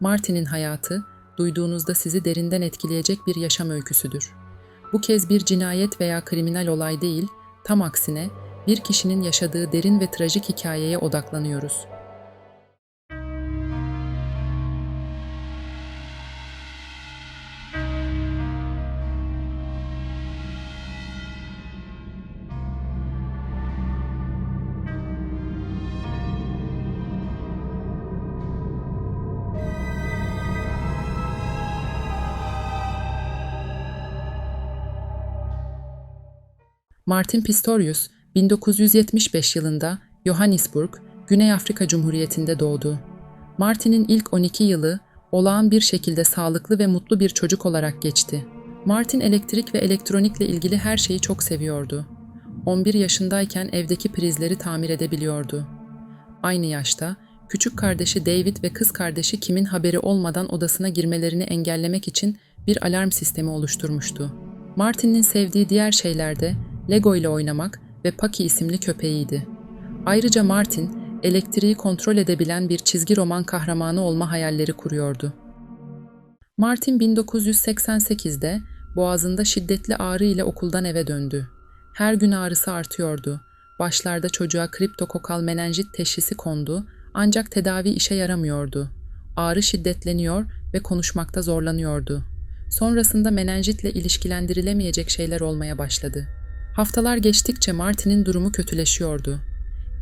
Martin'in hayatı, duyduğunuzda sizi derinden etkileyecek bir yaşam öyküsüdür. Bu kez bir cinayet veya kriminal olay değil, tam aksine bir kişinin yaşadığı derin ve trajik hikayeye odaklanıyoruz. Martin Pistorius, 1975 yılında Johannesburg, Güney Afrika Cumhuriyeti'nde doğdu. Martin'in ilk 12 yılı olağan bir şekilde sağlıklı ve mutlu bir çocuk olarak geçti. Martin elektrik ve elektronikle ilgili her şeyi çok seviyordu. 11 yaşındayken evdeki prizleri tamir edebiliyordu. Aynı yaşta küçük kardeşi David ve kız kardeşi Kim'in haberi olmadan odasına girmelerini engellemek için bir alarm sistemi oluşturmuştu. Martin'in sevdiği diğer şeyler de Lego ile oynamak ve Paki isimli köpeğiydi. Ayrıca Martin, elektriği kontrol edebilen bir çizgi roman kahramanı olma hayalleri kuruyordu. Martin 1988'de boğazında şiddetli ağrı ile okuldan eve döndü. Her gün ağrısı artıyordu. Başlarda çocuğa kriptokokal menenjit teşhisi kondu ancak tedavi işe yaramıyordu. Ağrı şiddetleniyor ve konuşmakta zorlanıyordu. Sonrasında menenjitle ilişkilendirilemeyecek şeyler olmaya başladı. Haftalar geçtikçe Martin'in durumu kötüleşiyordu.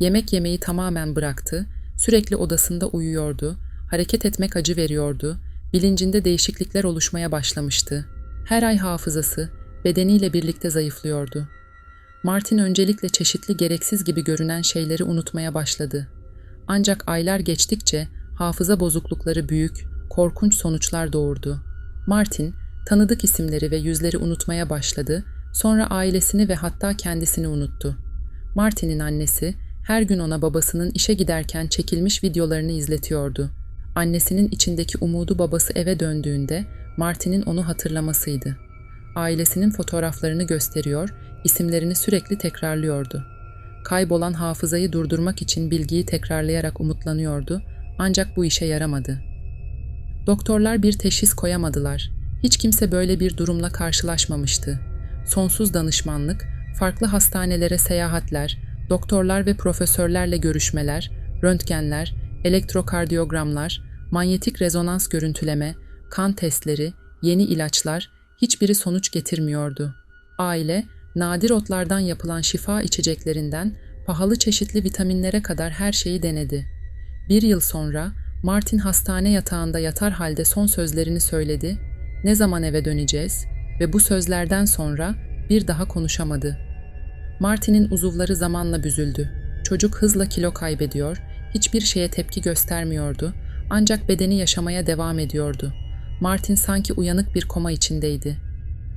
Yemek yemeyi tamamen bıraktı, sürekli odasında uyuyordu, hareket etmek acı veriyordu, bilincinde değişiklikler oluşmaya başlamıştı. Her ay hafızası, bedeniyle birlikte zayıflıyordu. Martin öncelikle çeşitli gereksiz gibi görünen şeyleri unutmaya başladı. Ancak aylar geçtikçe hafıza bozuklukları büyük, korkunç sonuçlar doğurdu. Martin, tanıdık isimleri ve yüzleri unutmaya başladı, sonra ailesini ve hatta kendisini unuttu. Martin'in annesi her gün ona babasının işe giderken çekilmiş videolarını izletiyordu. Annesinin içindeki umudu babası eve döndüğünde Martin'in onu hatırlamasıydı. Ailesinin fotoğraflarını gösteriyor, isimlerini sürekli tekrarlıyordu. Kaybolan hafızayı durdurmak için bilgiyi tekrarlayarak umutlanıyordu ancak bu işe yaramadı. Doktorlar bir teşhis koyamadılar. Hiç kimse böyle bir durumla karşılaşmamıştı. Sonsuz danışmanlık, farklı hastanelere seyahatler, doktorlar ve profesörlerle görüşmeler, röntgenler, elektrokardiyogramlar, manyetik rezonans görüntüleme, kan testleri, yeni ilaçlar hiçbiri sonuç getirmiyordu. Aile, nadir otlardan yapılan şifa içeceklerinden pahalı çeşitli vitaminlere kadar her şeyi denedi. Bir yıl sonra Martin hastane yatağında yatar halde son sözlerini söyledi. Ne zaman eve döneceğiz? Ve bu sözlerden sonra bir daha konuşamadı. Martin'in uzuvları zamanla büzüldü. Çocuk hızla kilo kaybediyor, hiçbir şeye tepki göstermiyordu ancak bedeni yaşamaya devam ediyordu. Martin sanki uyanık bir koma içindeydi.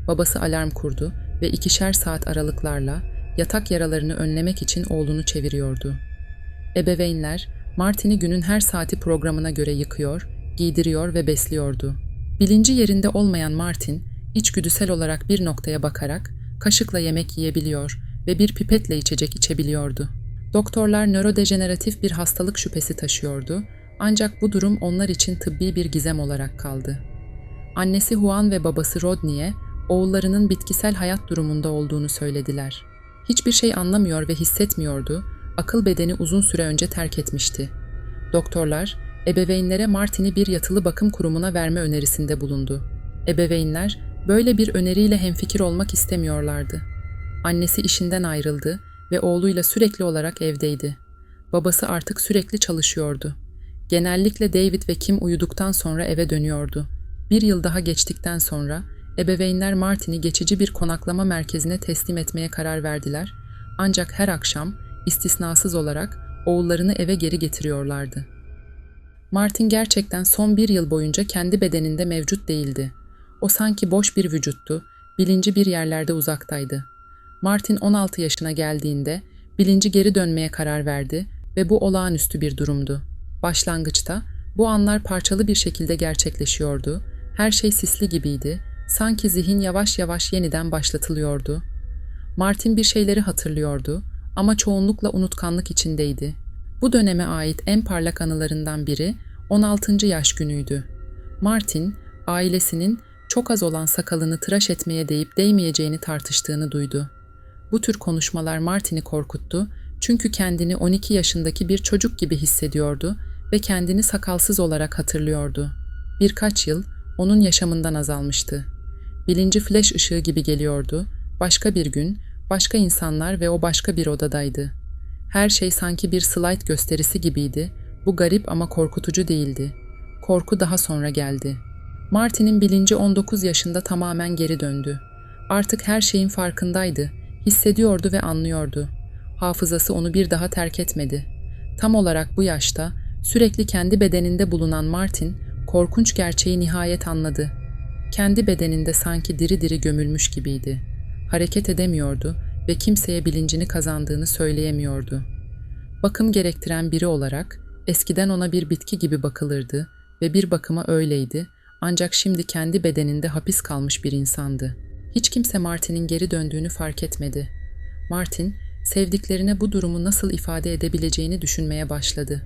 Babası alarm kurdu ve ikişer saat aralıklarla yatak yaralarını önlemek için oğlunu çeviriyordu. Ebeveynler Martin'i günün her saati programına göre yıkıyor, giydiriyor ve besliyordu. Bilinci yerinde olmayan Martin, içgüdüsel olarak bir noktaya bakarak kaşıkla yemek yiyebiliyor ve bir pipetle içecek içebiliyordu. Doktorlar nörodejeneratif bir hastalık şüphesi taşıyordu ancak bu durum onlar için tıbbi bir gizem olarak kaldı. Annesi Juan ve babası Rodney'e oğullarının bitkisel hayat durumunda olduğunu söylediler. Hiçbir şey anlamıyor ve hissetmiyordu, akıl bedeni uzun süre önce terk etmişti. Doktorlar, ebeveynlere Martin'i bir yatılı bakım kurumuna verme önerisinde bulundu. Ebeveynler, böyle bir öneriyle hemfikir olmak istemiyorlardı. Annesi işinden ayrıldı ve oğluyla sürekli olarak evdeydi. Babası artık sürekli çalışıyordu. Genellikle David ve Kim uyuduktan sonra eve dönüyordu. Bir yıl daha geçtikten sonra ebeveynler Martin'i geçici bir konaklama merkezine teslim etmeye karar verdiler. Ancak her akşam istisnasız olarak oğullarını eve geri getiriyorlardı. Martin gerçekten son bir yıl boyunca kendi bedeninde mevcut değildi. O sanki boş bir vücuttu, bilinci bir yerlerde uzaktaydı. Martin 16 yaşına geldiğinde bilinci geri dönmeye karar verdi ve bu olağanüstü bir durumdu. Başlangıçta bu anlar parçalı bir şekilde gerçekleşiyordu. Her şey sisli gibiydi. Sanki zihin yavaş yavaş yeniden başlatılıyordu. Martin bir şeyleri hatırlıyordu ama çoğunlukla unutkanlık içindeydi. Bu döneme ait en parlak anılarından biri 16. yaş günüydü. Martin, ailesinin çok az olan sakalını tıraş etmeye değip değmeyeceğini tartıştığını duydu. Bu tür konuşmalar Martin'i korkuttu çünkü kendini 12 yaşındaki bir çocuk gibi hissediyordu ve kendini sakalsız olarak hatırlıyordu. Birkaç yıl onun yaşamından azalmıştı. Bilinci flash ışığı gibi geliyordu. Başka bir gün, başka insanlar ve o başka bir odadaydı. Her şey sanki bir slide gösterisi gibiydi. Bu garip ama korkutucu değildi. Korku daha sonra geldi. Martin'in bilinci 19 yaşında tamamen geri döndü. Artık her şeyin farkındaydı. Hissediyordu ve anlıyordu. Hafızası onu bir daha terk etmedi. Tam olarak bu yaşta sürekli kendi bedeninde bulunan Martin korkunç gerçeği nihayet anladı. Kendi bedeninde sanki diri diri gömülmüş gibiydi. Hareket edemiyordu ve kimseye bilincini kazandığını söyleyemiyordu. Bakım gerektiren biri olarak eskiden ona bir bitki gibi bakılırdı ve bir bakıma öyleydi ancak şimdi kendi bedeninde hapis kalmış bir insandı. Hiç kimse Martin'in geri döndüğünü fark etmedi. Martin, sevdiklerine bu durumu nasıl ifade edebileceğini düşünmeye başladı.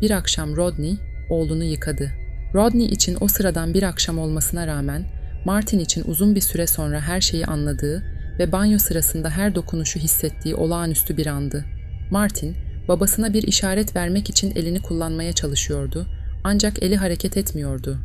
Bir akşam Rodney, oğlunu yıkadı. Rodney için o sıradan bir akşam olmasına rağmen, Martin için uzun bir süre sonra her şeyi anladığı ve banyo sırasında her dokunuşu hissettiği olağanüstü bir andı. Martin, babasına bir işaret vermek için elini kullanmaya çalışıyordu ancak eli hareket etmiyordu.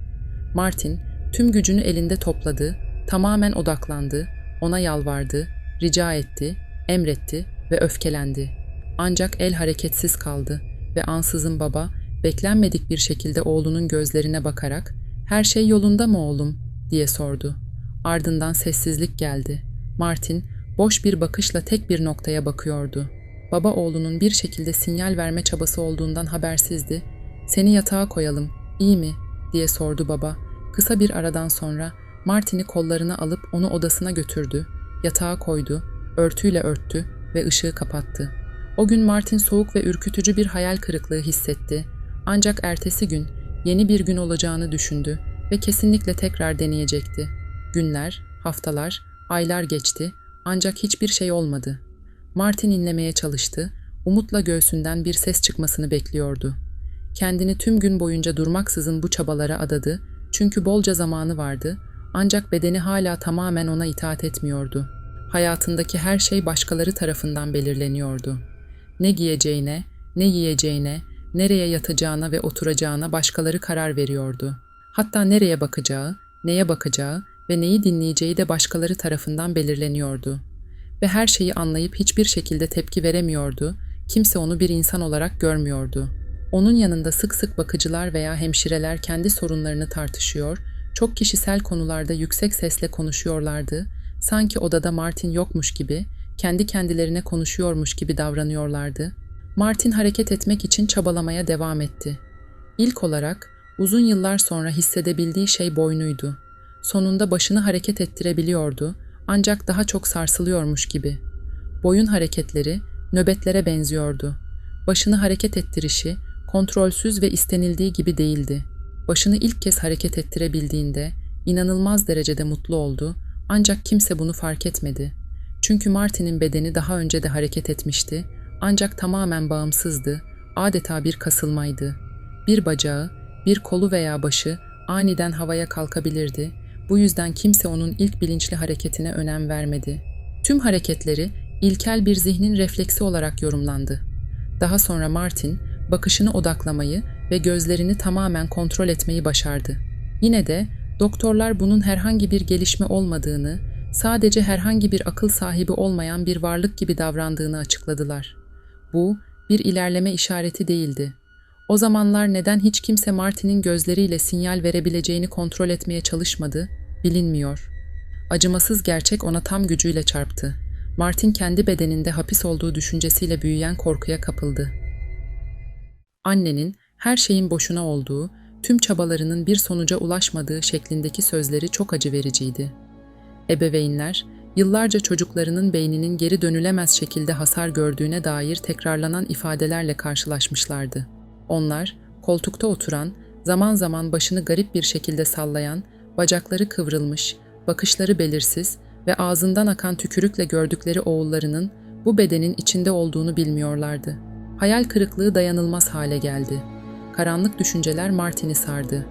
Martin, tüm gücünü elinde topladı, tamamen odaklandı, ona yalvardı, rica etti, emretti ve öfkelendi. Ancak el hareketsiz kaldı ve ansızın baba beklenmedik bir şekilde oğlunun gözlerine bakarak "Her şey yolunda mı oğlum?" diye sordu. Ardından sessizlik geldi. Martin boş bir bakışla tek bir noktaya bakıyordu. Baba oğlunun bir şekilde sinyal verme çabası olduğundan habersizdi. "Seni yatağa koyalım, iyi mi?" Diye sordu baba. Kısa bir aradan sonra Martin'i kollarına alıp onu odasına götürdü, yatağa koydu, örtüyle örttü ve ışığı kapattı. O gün Martin soğuk ve ürkütücü bir hayal kırıklığı hissetti. Ancak ertesi gün yeni bir gün olacağını düşündü ve kesinlikle tekrar deneyecekti. Günler, haftalar, aylar geçti ancak hiçbir şey olmadı. Martin inlemeye çalıştı, umutla göğsünden bir ses çıkmasını bekliyordu. Kendini tüm gün boyunca durmaksızın bu çabalara adadı çünkü bolca zamanı vardı ancak bedeni hala tamamen ona itaat etmiyordu. Hayatındaki her şey başkaları tarafından belirleniyordu. Ne giyeceğine, ne yiyeceğine, nereye yatacağına ve oturacağına başkaları karar veriyordu. Hatta nereye bakacağı, neye bakacağı ve neyi dinleyeceği de başkaları tarafından belirleniyordu. Ve her şeyi anlayıp hiçbir şekilde tepki veremiyordu, kimse onu bir insan olarak görmüyordu. Onun yanında sık sık bakıcılar veya hemşireler kendi sorunlarını tartışıyor, çok kişisel konularda yüksek sesle konuşuyorlardı, sanki odada Martin yokmuş gibi, kendi kendilerine konuşuyormuş gibi davranıyorlardı. Martin hareket etmek için çabalamaya devam etti. İlk olarak uzun yıllar sonra hissedebildiği şey boynuydu. Sonunda başını hareket ettirebiliyordu ancak daha çok sarsılıyormuş gibi. Boyun hareketleri nöbetlere benziyordu. Başını hareket ettirişi kontrolsüz ve istenildiği gibi değildi. Başını ilk kez hareket ettirebildiğinde inanılmaz derecede mutlu oldu ancak kimse bunu fark etmedi. Çünkü Martin'in bedeni daha önce de hareket etmişti ancak tamamen bağımsızdı, adeta bir kasılmaydı. Bir bacağı, bir kolu veya başı aniden havaya kalkabilirdi. Bu yüzden kimse onun ilk bilinçli hareketine önem vermedi. Tüm hareketleri ilkel bir zihnin refleksi olarak yorumlandı. Daha sonra Martin bakışını odaklamayı ve gözlerini tamamen kontrol etmeyi başardı. Yine de doktorlar bunun herhangi bir gelişme olmadığını, sadece herhangi bir akıl sahibi olmayan bir varlık gibi davrandığını açıkladılar. Bu bir ilerleme işareti değildi. O zamanlar neden hiç kimse Martin'in gözleriyle sinyal verebileceğini kontrol etmeye çalışmadı, bilinmiyor. Acımasız gerçek ona tam gücüyle çarptı. Martin kendi bedeninde hapis olduğu düşüncesiyle büyüyen korkuya kapıldı. Annenin her şeyin boşuna olduğu, tüm çabalarının bir sonuca ulaşmadığı şeklindeki sözleri çok acı vericiydi. Ebeveynler, yıllarca çocuklarının beyninin geri dönülemez şekilde hasar gördüğüne dair tekrarlanan ifadelerle karşılaşmışlardı. Onlar, koltukta oturan, zaman zaman başını garip bir şekilde sallayan, bacakları kıvrılmış, bakışları belirsiz ve ağzından akan tükürükle gördükleri oğullarının bu bedenin içinde olduğunu bilmiyorlardı. Hayal kırıklığı dayanılmaz hale geldi. Karanlık düşünceler Martin'i sardı.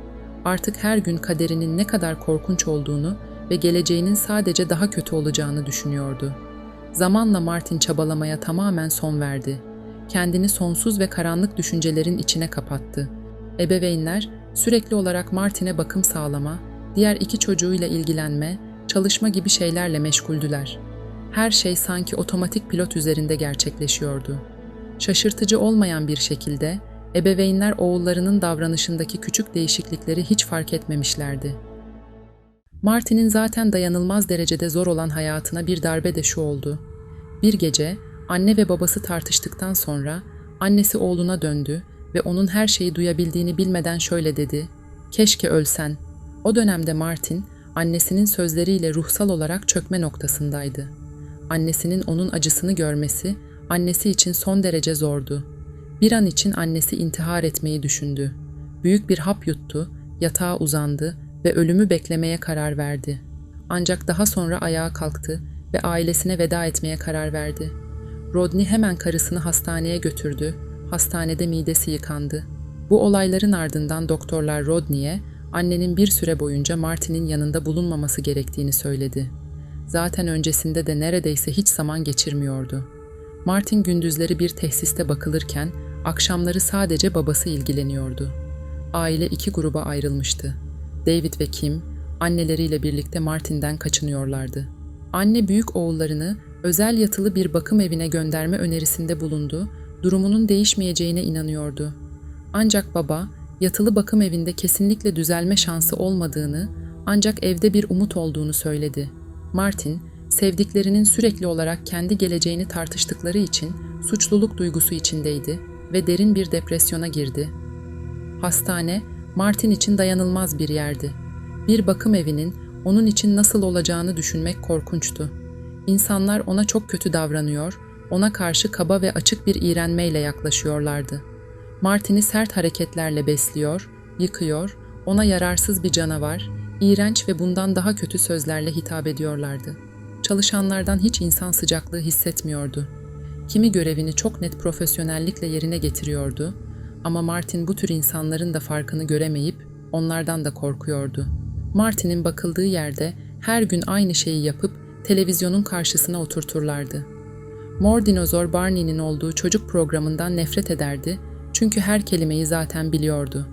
Artık her gün kaderinin ne kadar korkunç olduğunu ve geleceğinin sadece daha kötü olacağını düşünüyordu. Zamanla Martin çabalamaya tamamen son verdi. Kendini sonsuz ve karanlık düşüncelerin içine kapattı. Ebeveynler sürekli olarak Martin'e bakım sağlama, diğer iki çocuğuyla ilgilenme, çalışma gibi şeylerle meşguldüler. Her şey sanki otomatik pilot üzerinde gerçekleşiyordu. Şaşırtıcı olmayan bir şekilde ebeveynler oğullarının davranışındaki küçük değişiklikleri hiç fark etmemişlerdi. Martin'in zaten dayanılmaz derecede zor olan hayatına bir darbe de şu oldu. Bir gece anne ve babası tartıştıktan sonra annesi oğluna döndü ve onun her şeyi duyabildiğini bilmeden şöyle dedi: "Keşke ölsen." O dönemde Martin annesinin sözleriyle ruhsal olarak çökme noktasındaydı. Annesinin onun acısını görmesi annesi için son derece zordu. Bir an için annesi intihar etmeyi düşündü. Büyük bir hap yuttu, yatağa uzandı ve ölümü beklemeye karar verdi. Ancak daha sonra ayağa kalktı ve ailesine veda etmeye karar verdi. Rodney hemen karısını hastaneye götürdü. Hastanede midesi yıkandı. Bu olayların ardından doktorlar Rodney'e annenin bir süre boyunca Martin'in yanında bulunmaması gerektiğini söyledi. Zaten öncesinde de neredeyse hiç zaman geçirmiyordu. Martin gündüzleri bir tesiste bakılırken akşamları sadece babası ilgileniyordu. Aile iki gruba ayrılmıştı. David ve Kim anneleriyle birlikte Martin'den kaçınıyorlardı. Anne büyük oğullarını özel yatılı bir bakım evine gönderme önerisinde bulundu, durumunun değişmeyeceğine inanıyordu. Ancak baba, yatılı bakım evinde kesinlikle düzelme şansı olmadığını, ancak evde bir umut olduğunu söyledi. Martin, sevdiklerinin sürekli olarak kendi geleceğini tartıştıkları için suçluluk duygusu içindeydi ve derin bir depresyona girdi. Hastane, Martin için dayanılmaz bir yerdi. Bir bakım evinin onun için nasıl olacağını düşünmek korkunçtu. İnsanlar ona çok kötü davranıyor, ona karşı kaba ve açık bir iğrenmeyle yaklaşıyorlardı. Martin'i sert hareketlerle besliyor, yıkıyor, ona yararsız bir canavar, iğrenç ve bundan daha kötü sözlerle hitap ediyorlardı. Çalışanlardan hiç insan sıcaklığı hissetmiyordu. Kimi görevini çok net profesyonellikle yerine getiriyordu ama Martin bu tür insanların da farkını göremeyip onlardan da korkuyordu. Martin'in bakıldığı yerde her gün aynı şeyi yapıp televizyonun karşısına oturturlardı. Mor Dinozor Barney'nin olduğu çocuk programından nefret ederdi çünkü her kelimeyi zaten biliyordu.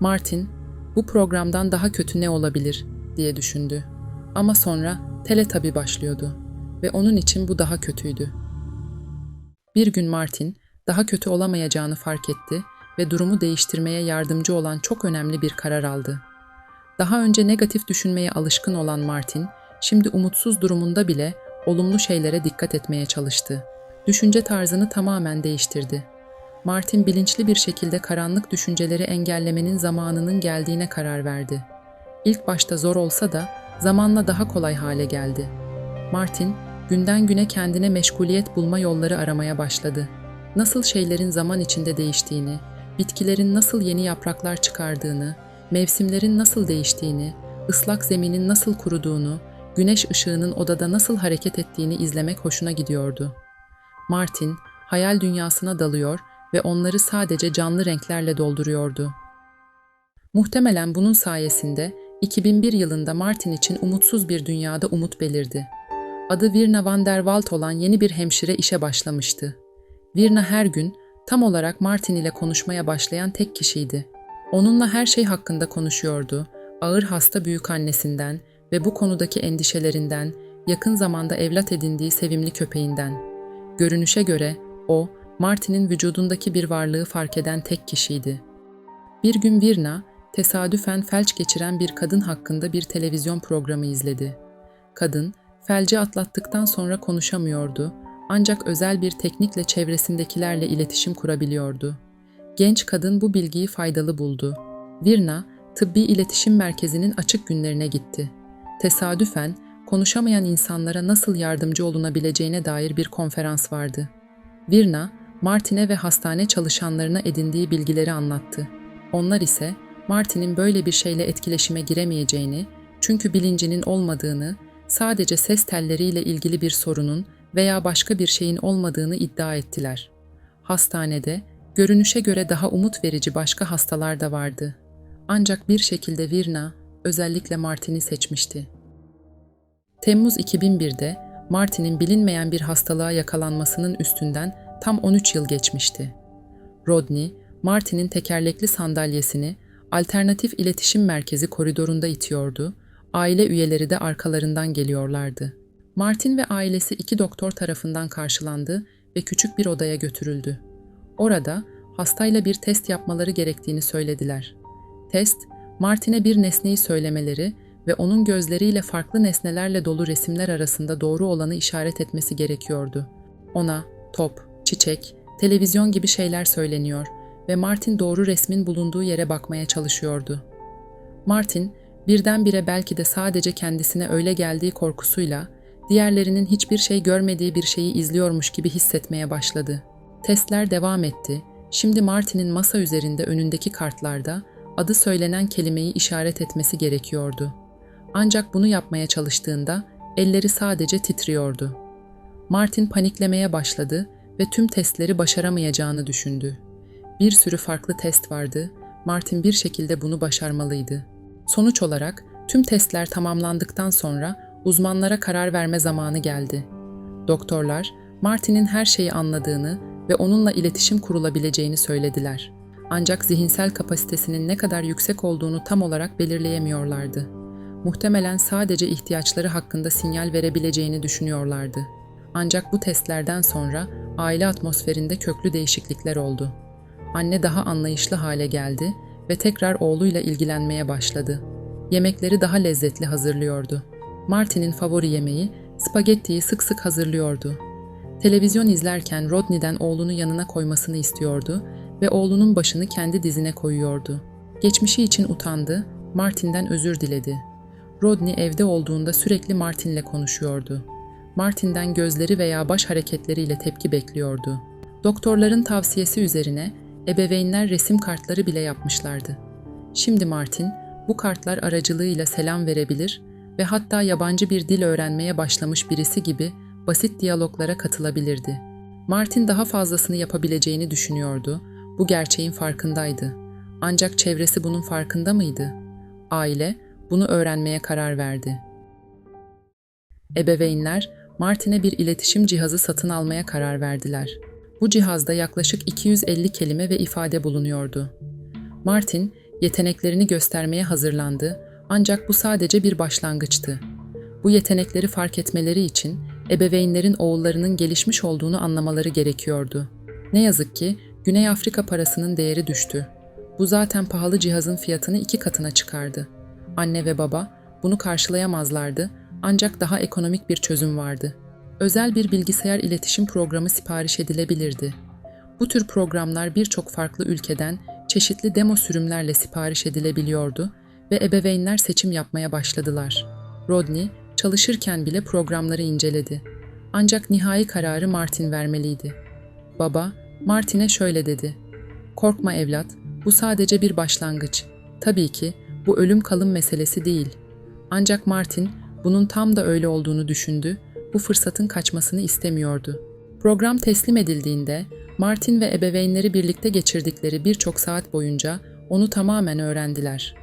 Martin, bu programdan daha kötü ne olabilir diye düşündü. Ama sonra Teletabi başlıyordu ve onun için bu daha kötüydü. Bir gün Martin daha kötü olamayacağını fark etti ve durumu değiştirmeye yardımcı olan çok önemli bir karar aldı. Daha önce negatif düşünmeye alışkın olan Martin, şimdi umutsuz durumunda bile olumlu şeylere dikkat etmeye çalıştı. Düşünce tarzını tamamen değiştirdi. Martin bilinçli bir şekilde karanlık düşünceleri engellemenin zamanının geldiğine karar verdi. İlk başta zor olsa da zamanla daha kolay hale geldi. Martin, günden güne kendine meşguliyet bulma yolları aramaya başladı. Nasıl şeylerin zaman içinde değiştiğini, bitkilerin nasıl yeni yapraklar çıkardığını, mevsimlerin nasıl değiştiğini, ıslak zeminin nasıl kuruduğunu, güneş ışığının odada nasıl hareket ettiğini izlemek hoşuna gidiyordu. Martin, hayal dünyasına dalıyor ve onları sadece canlı renklerle dolduruyordu. Muhtemelen bunun sayesinde 2001 yılında Martin için umutsuz bir dünyada umut belirdi. Adı Virna van der Walt olan yeni bir hemşire işe başlamıştı. Virna her gün tam olarak Martin ile konuşmaya başlayan tek kişiydi. Onunla her şey hakkında konuşuyordu. Ağır hasta büyük annesinden ve bu konudaki endişelerinden, yakın zamanda evlat edindiği sevimli köpeğinden. Görünüşe göre o, Martin'in vücudundaki bir varlığı fark eden tek kişiydi. Bir gün Virna, tesadüfen felç geçiren bir kadın hakkında bir televizyon programı izledi. Kadın, felci atlattıktan sonra konuşamıyordu ancak özel bir teknikle çevresindekilerle iletişim kurabiliyordu. Genç kadın bu bilgiyi faydalı buldu. Virna, tıbbi iletişim merkezinin açık günlerine gitti. Tesadüfen, konuşamayan insanlara nasıl yardımcı olunabileceğine dair bir konferans vardı. Virna, Martin'e ve hastane çalışanlarına edindiği bilgileri anlattı. Onlar ise Martin'in böyle bir şeyle etkileşime giremeyeceğini, çünkü bilincinin olmadığını, sadece ses telleriyle ilgili bir sorunun veya başka bir şeyin olmadığını iddia ettiler. Hastanede Görünüşe göre daha umut verici başka hastalar da vardı. Ancak bir şekilde Virna özellikle Martin'i seçmişti. Temmuz 2001'de Martin'in bilinmeyen bir hastalığa yakalanmasının üstünden tam 13 yıl geçmişti. Rodney, Martin'in tekerlekli sandalyesini alternatif iletişim merkezi koridorunda itiyordu, aile üyeleri de arkalarından geliyorlardı. Martin ve ailesi iki doktor tarafından karşılandı ve küçük bir odaya götürüldü. Orada hastayla bir test yapmaları gerektiğini söylediler. Test, Martin'e bir nesneyi söylemeleri ve onun gözleriyle farklı nesnelerle dolu resimler arasında doğru olanı işaret etmesi gerekiyordu. Ona top, çiçek, televizyon gibi şeyler söyleniyor ve Martin doğru resmin bulunduğu yere bakmaya çalışıyordu. Martin, birdenbire belki de sadece kendisine öyle geldiği korkusuyla, diğerlerinin hiçbir şey görmediği bir şeyi izliyormuş gibi hissetmeye başladı. Testler devam etti. Şimdi Martin'in masa üzerinde önündeki kartlarda adı söylenen kelimeyi işaret etmesi gerekiyordu. Ancak bunu yapmaya çalıştığında elleri sadece titriyordu. Martin paniklemeye başladı ve tüm testleri başaramayacağını düşündü. Bir sürü farklı test vardı. Martin bir şekilde bunu başarmalıydı. Sonuç olarak tüm testler tamamlandıktan sonra uzmanlara karar verme zamanı geldi. Doktorlar Martin'in her şeyi anladığını ve onunla iletişim kurulabileceğini söylediler. Ancak zihinsel kapasitesinin ne kadar yüksek olduğunu tam olarak belirleyemiyorlardı. Muhtemelen sadece ihtiyaçları hakkında sinyal verebileceğini düşünüyorlardı. Ancak bu testlerden sonra aile atmosferinde köklü değişiklikler oldu. Anne daha anlayışlı hale geldi ve tekrar oğluyla ilgilenmeye başladı. Yemekleri daha lezzetli hazırlıyordu. Martin'in favori yemeği spagettiyi sık sık hazırlıyordu. Televizyon izlerken Rodney'den oğlunu yanına koymasını istiyordu ve oğlunun başını kendi dizine koyuyordu. Geçmişi için utandı, Martin'den özür diledi. Rodney evde olduğunda sürekli Martin'le konuşuyordu. Martin'den gözleri veya baş hareketleriyle tepki bekliyordu. Doktorların tavsiyesi üzerine ebeveynler resim kartları bile yapmışlardı. Şimdi Martin bu kartlar aracılığıyla selam verebilir ve hatta yabancı bir dil öğrenmeye başlamış birisi gibi basit diyaloglara katılabilirdi. Martin daha fazlasını yapabileceğini düşünüyordu. Bu gerçeğin farkındaydı. Ancak çevresi bunun farkında mıydı? Aile bunu öğrenmeye karar verdi. Ebeveynler Martin'e bir iletişim cihazı satın almaya karar verdiler. Bu cihazda yaklaşık 250 kelime ve ifade bulunuyordu. Martin yeteneklerini göstermeye hazırlandı ancak bu sadece bir başlangıçtı. Bu yetenekleri fark etmeleri için ebeveynlerin oğullarının gelişmiş olduğunu anlamaları gerekiyordu. Ne yazık ki Güney Afrika parasının değeri düştü. Bu zaten pahalı cihazın fiyatını iki katına çıkardı. Anne ve baba bunu karşılayamazlardı ancak daha ekonomik bir çözüm vardı. Özel bir bilgisayar iletişim programı sipariş edilebilirdi. Bu tür programlar birçok farklı ülkeden çeşitli demo sürümlerle sipariş edilebiliyordu ve ebeveynler seçim yapmaya başladılar. Rodney çalışırken bile programları inceledi. Ancak nihai kararı Martin vermeliydi. Baba, Martin'e şöyle dedi. Korkma evlat, bu sadece bir başlangıç. Tabii ki bu ölüm kalım meselesi değil. Ancak Martin bunun tam da öyle olduğunu düşündü, bu fırsatın kaçmasını istemiyordu. Program teslim edildiğinde Martin ve ebeveynleri birlikte geçirdikleri birçok saat boyunca onu tamamen öğrendiler.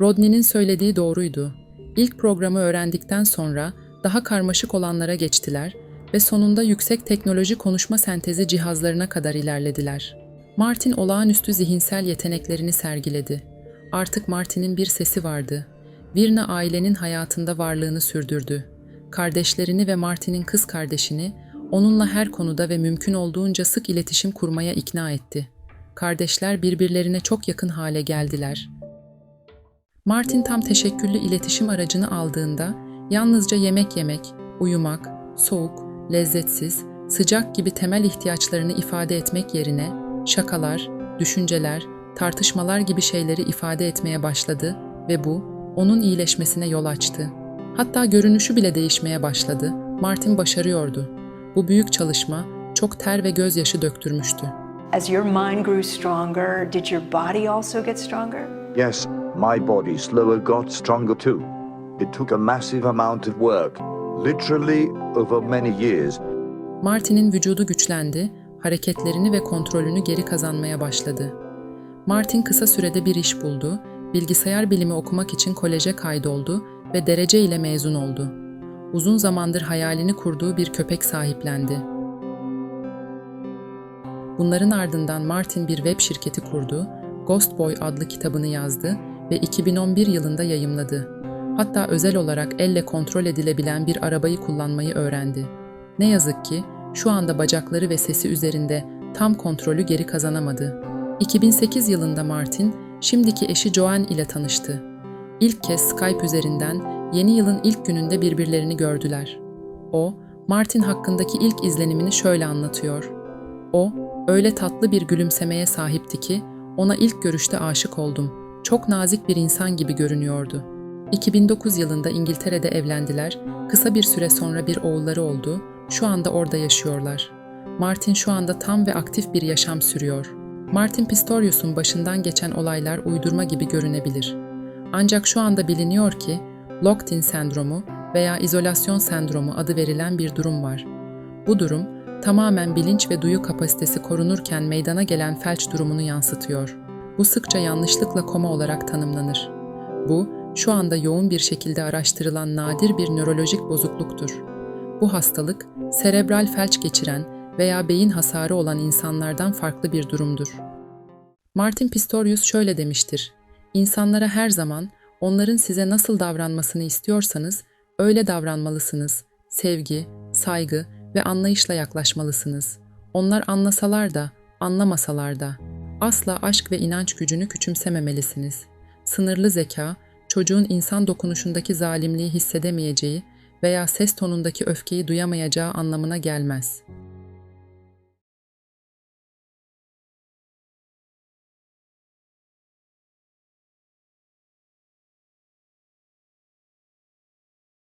Rodney'nin söylediği doğruydu. İlk programı öğrendikten sonra daha karmaşık olanlara geçtiler ve sonunda yüksek teknoloji konuşma sentezi cihazlarına kadar ilerlediler. Martin olağanüstü zihinsel yeteneklerini sergiledi. Artık Martin'in bir sesi vardı. Virna ailenin hayatında varlığını sürdürdü. Kardeşlerini ve Martin'in kız kardeşini onunla her konuda ve mümkün olduğunca sık iletişim kurmaya ikna etti. Kardeşler birbirlerine çok yakın hale geldiler. Martin tam teşekküllü iletişim aracını aldığında yalnızca yemek yemek, uyumak, soğuk, lezzetsiz, sıcak gibi temel ihtiyaçlarını ifade etmek yerine şakalar, düşünceler, tartışmalar gibi şeyleri ifade etmeye başladı ve bu onun iyileşmesine yol açtı. Hatta görünüşü bile değişmeye başladı. Martin başarıyordu. Bu büyük çalışma çok ter ve gözyaşı döktürmüştü. As your mind grew stronger, did your body also get stronger? Yes, my body slowly got stronger too. It took a massive amount of work, literally over many years. Martin'in vücudu güçlendi hareketlerini ve kontrolünü geri kazanmaya başladı. Martin kısa sürede bir iş buldu, bilgisayar bilimi okumak için koleje kaydoldu ve derece ile mezun oldu. Uzun zamandır hayalini kurduğu bir köpek sahiplendi. Bunların ardından Martin bir web şirketi kurdu, Ghost Boy adlı kitabını yazdı ve 2011 yılında yayımladı. Hatta özel olarak elle kontrol edilebilen bir arabayı kullanmayı öğrendi. Ne yazık ki şu anda bacakları ve sesi üzerinde tam kontrolü geri kazanamadı. 2008 yılında Martin, şimdiki eşi Joanne ile tanıştı. İlk kez Skype üzerinden yeni yılın ilk gününde birbirlerini gördüler. O, Martin hakkındaki ilk izlenimini şöyle anlatıyor. O, öyle tatlı bir gülümsemeye sahipti ki ona ilk görüşte aşık oldum. Çok nazik bir insan gibi görünüyordu. 2009 yılında İngiltere'de evlendiler. Kısa bir süre sonra bir oğulları oldu. Şu anda orada yaşıyorlar. Martin şu anda tam ve aktif bir yaşam sürüyor. Martin Pistorius'un başından geçen olaylar uydurma gibi görünebilir. Ancak şu anda biliniyor ki locked-in sendromu veya izolasyon sendromu adı verilen bir durum var. Bu durum tamamen bilinç ve duyu kapasitesi korunurken meydana gelen felç durumunu yansıtıyor. Bu sıkça yanlışlıkla koma olarak tanımlanır. Bu, şu anda yoğun bir şekilde araştırılan nadir bir nörolojik bozukluktur. Bu hastalık, serebral felç geçiren veya beyin hasarı olan insanlardan farklı bir durumdur. Martin Pistorius şöyle demiştir. İnsanlara her zaman onların size nasıl davranmasını istiyorsanız öyle davranmalısınız. Sevgi, saygı ve anlayışla yaklaşmalısınız. Onlar anlasalar da, anlamasalar da. Asla aşk ve inanç gücünü küçümsememelisiniz. Sınırlı zeka, çocuğun insan dokunuşundaki zalimliği hissedemeyeceği veya ses tonundaki öfkeyi duyamayacağı anlamına gelmez.